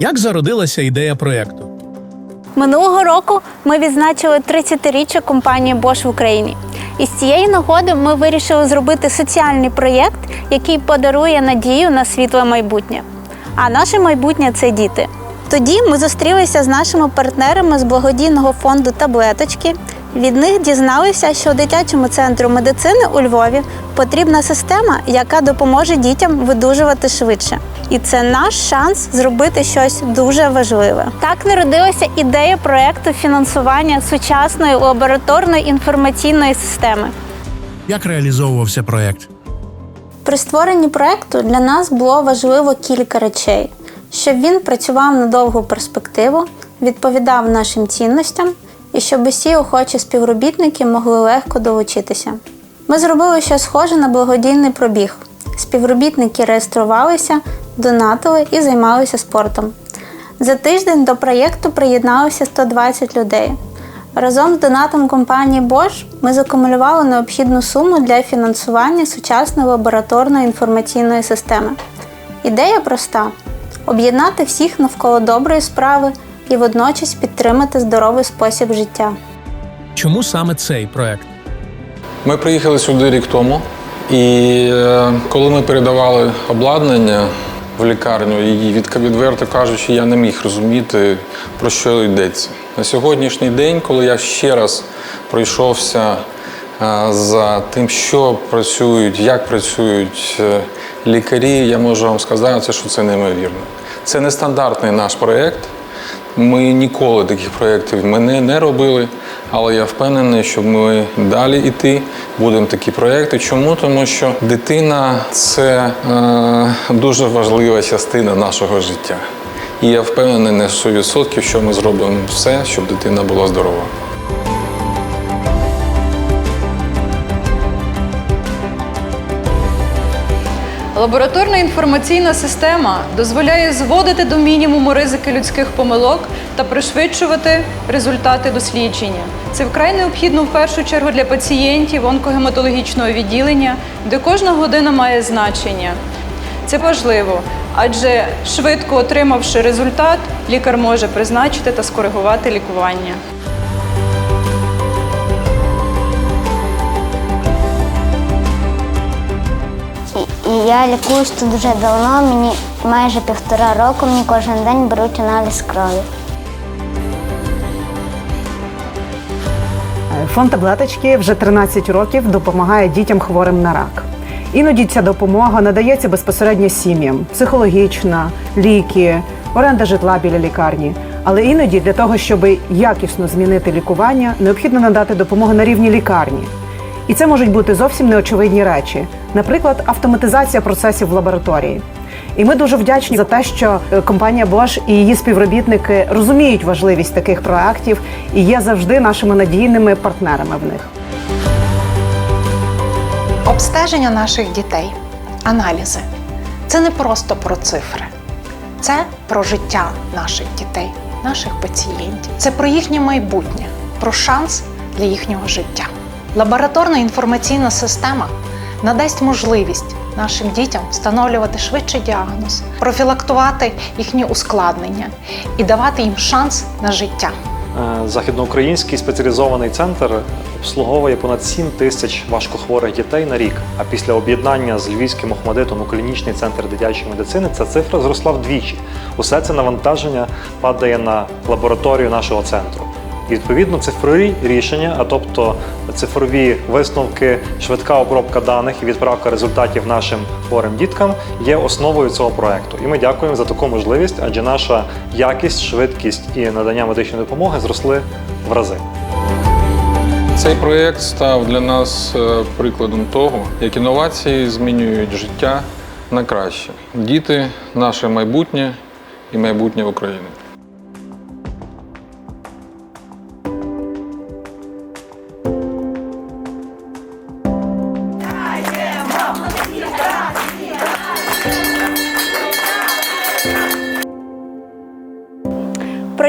Як зародилася ідея проєкту? Минулого року ми відзначили 30-річчя компанії Bosch в Україні. І з цієї нагоди ми вирішили зробити соціальний проєкт, який подарує надію на світле майбутнє. А наше майбутнє це діти. Тоді ми зустрілися з нашими партнерами з благодійного фонду Таблеточки. Від них дізналися, що дитячому центру медицини у Львові потрібна система, яка допоможе дітям видужувати швидше. І це наш шанс зробити щось дуже важливе. Так народилася ідея проекту фінансування сучасної лабораторної інформаційної системи. Як реалізовувався проєкт? При створенні проекту для нас було важливо кілька речей: щоб він працював на довгу перспективу, відповідав нашим цінностям і щоб усі охочі співробітники могли легко долучитися. Ми зробили щось схоже на благодійний пробіг. Співробітники реєструвалися, донатили і займалися спортом. За тиждень до проєкту приєдналося 120 людей. Разом з донатом компанії Bosch ми закумулювали необхідну суму для фінансування сучасної лабораторної інформаційної системи. Ідея проста: об'єднати всіх навколо доброї справи і водночас підтримати здоровий спосіб життя. Чому саме цей проєкт? Ми приїхали сюди рік тому, і е, коли ми передавали обладнання в лікарню, і від- відверто кажучи, я не міг розуміти, про що йдеться. На сьогоднішній день, коли я ще раз пройшовся е, за тим, що працюють, як працюють е, лікарі, я можу вам сказати, що це неймовірно. Це нестандартний наш проєкт. Ми ніколи таких проєктів не, не робили, але я впевнений, що ми далі йти будемо такі проєкти. Чому? Тому що дитина це е, дуже важлива частина нашого життя. І я впевнений на 100%, що ми зробимо все, щоб дитина була здорова. Лабораторна інформаційна система дозволяє зводити до мінімуму ризики людських помилок та пришвидшувати результати дослідження. Це вкрай необхідно в першу чергу для пацієнтів онкогематологічного відділення, де кожна година має значення. Це важливо, адже швидко отримавши результат, лікар може призначити та скоригувати лікування. Я лікуюсь тут дуже давно, мені майже півтора року, мені кожен день беруть аналіз крові. Фонд таблеточки вже 13 років допомагає дітям хворим на рак. Іноді ця допомога надається безпосередньо сім'ям: психологічна, ліки, оренда житла біля лікарні. Але іноді для того, щоб якісно змінити лікування, необхідно надати допомогу на рівні лікарні. І це можуть бути зовсім неочевидні речі, наприклад, автоматизація процесів в лабораторії. І ми дуже вдячні за те, що е, компанія Bosch і її співробітники розуміють важливість таких проєктів і є завжди нашими надійними партнерами в них. Обстеження наших дітей, аналізи це не просто про цифри, це про життя наших дітей, наших пацієнтів. Це про їхнє майбутнє, про шанс для їхнього життя. Лабораторна інформаційна система надасть можливість нашим дітям встановлювати швидше діагноз, профілактувати їхні ускладнення і давати їм шанс на життя. Е, Західноукраїнський спеціалізований центр обслуговує понад 7 тисяч важкохворих дітей на рік. А після об'єднання з Львівським Охмадитом у клінічний центр дитячої медицини ця цифра зросла вдвічі. Усе це навантаження падає на лабораторію нашого центру. Відповідно цифрові рішення, а тобто цифрові висновки, швидка обробка даних і відправка результатів нашим хворим діткам є основою цього проекту. І ми дякуємо за таку можливість, адже наша якість, швидкість і надання медичної допомоги зросли в рази. Цей проєкт став для нас е, прикладом того, як інновації змінюють життя на краще. Діти наше майбутнє і майбутнє України.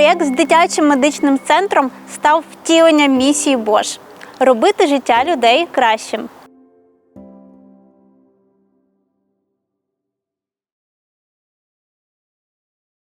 Проєкт з дитячим медичним центром став втіленням місії Бош – робити життя людей кращим.